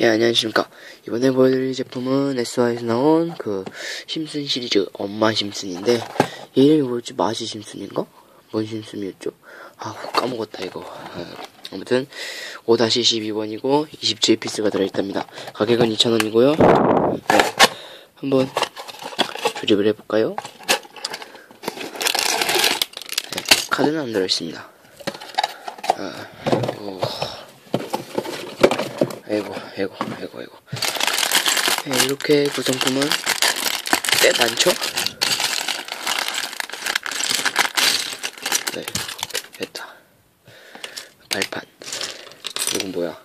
예, 안녕하십니까. 이번에 보여드릴 제품은 SY에서 나온 그 심슨 시리즈 엄마 심슨인데, 얘 이름이 뭐였지? 마시 심슨인가? 뭔 심슨이었죠? 아, 까먹었다, 이거. 아, 아무튼, 5-12번이고, 27피스가 들어있답니다. 가격은 2,000원이고요. 네, 한번 조립을 해볼까요? 네, 카드는 안 들어있습니다. 아, 오. 아이고, 아이고, 아이고, 아이고. 네, 이렇게 구성품은 꽤 많죠? 네, 됐다. 발판. 이건 뭐야?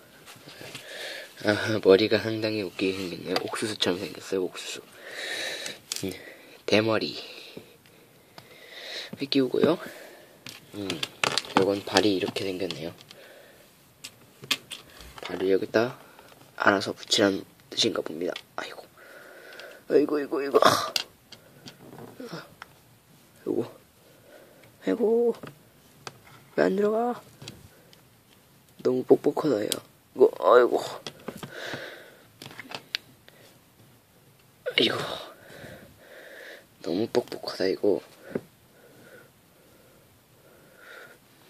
아, 머리가 상당히 웃기게 생겼네요. 옥수수처럼 생겼어요, 옥수수. 음, 대머리. 끼우고요. 음, 이건 발이 이렇게 생겼네요. 발을 여기다 알아서 붙이라는 뜻인가 봅니다. 아이고. 아이고, 아이고, 아이고. 아이고. 아이고. 왜 안 들어가? 너무 뻑뻑하다, 야. 이거, 아이고. 아이고. 너무 뻑뻑하다, 이거.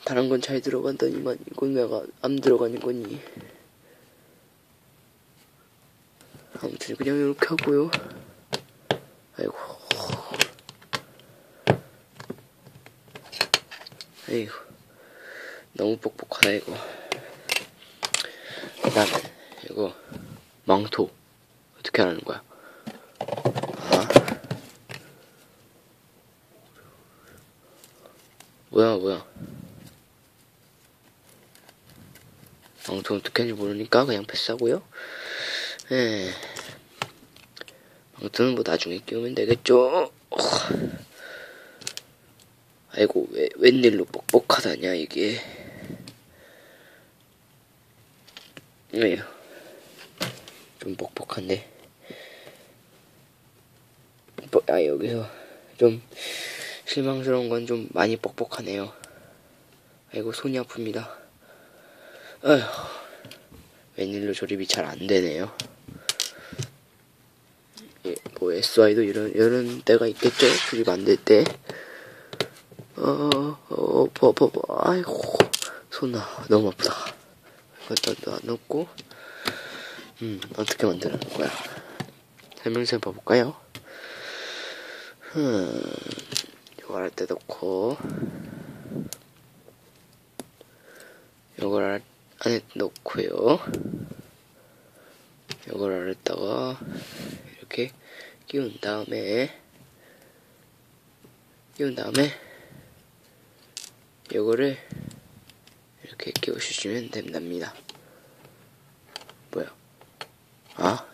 다른 건 잘 들어간다니만, 이건 왜가 안 들어가는 거니? 아무튼 그냥 이렇게 하고요. 아이고. 아이고. 너무 뻑뻑하다 이거. 그다음에 이거 망토 어떻게 하는 거야? 아. 뭐야 뭐야? 망토 어떻게 하는지 모르니까 그냥 패스하고요. 예. 아무튼 뭐 나중에 끼우면 되겠죠. 어. 아이고 왜 웬일로 뻑뻑하다냐 이게. 왜요? 좀 뻑뻑한데. 뻑- 아 여기서 좀 실망스러운 건 좀 많이 뻑뻑하네요. 아이고 손이 아픕니다. 아휴 웬일로 조립이 잘 안 되네요. 예, 뭐 SY도 이런 이런 때가 있겠죠. 안될 때. 어, 어, 버, 버, 버, 아이고, 손아, 너무 아프다. 이것도 넣고, 음, 어떻게 만드는 거야? 설명서 봐볼까요? 음, 이거 할때 넣고, 이걸 할- 안에 넣고요. 이걸 아래다가 이렇게 끼운 다음에 끼운 다음에 이거를 이렇게 끼워주시면 된답니다. 뭐야? 아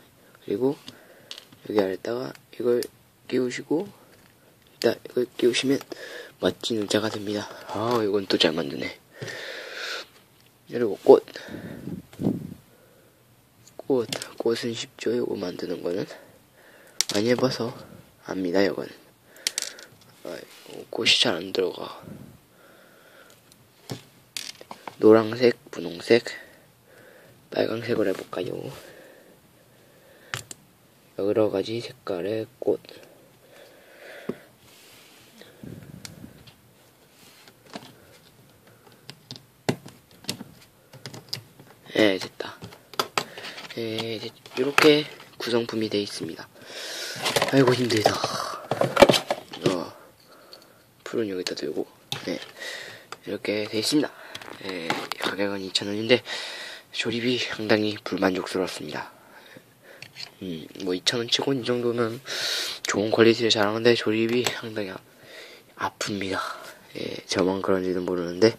그리고 여기 아래다가 이걸 끼우시고 일단 이걸 끼우시면 멋진 의자가 됩니다. 아 이건 또 잘 만드네. 그리고 꽃. 꽃. 꽃은 쉽죠, 이거 만드는 거는. 많이 해봐서 압니다, 이거는. 아이고, 꽃이 잘 안 들어가. 노란색, 분홍색, 빨강색을 해볼까요? 여러 가지 색깔의 꽃. 네, 됐다. 네, 이제 이렇게 구성품이 되어 있습니다. 아이고 힘들다. 어, 풀은 여기다 들고, 네, 이렇게 되어 있습니다. 네, 가격은 2,000원인데 조립이 상당히 불만족스럽습니다. 음, 뭐 2,000원 치고 이 정도면 좋은 퀄리티를 자랑하는데 조립이 상당히 아, 아픕니다. 예, 저만 그런지는 모르는데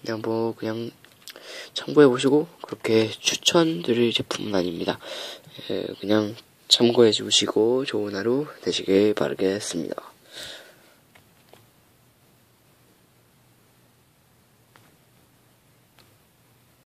그냥 뭐 그냥 참고해 보시고 그렇게 추천드릴 제품은 아닙니다. 예, 그냥 참고해 주시고 좋은 하루 되시길 바라겠습니다.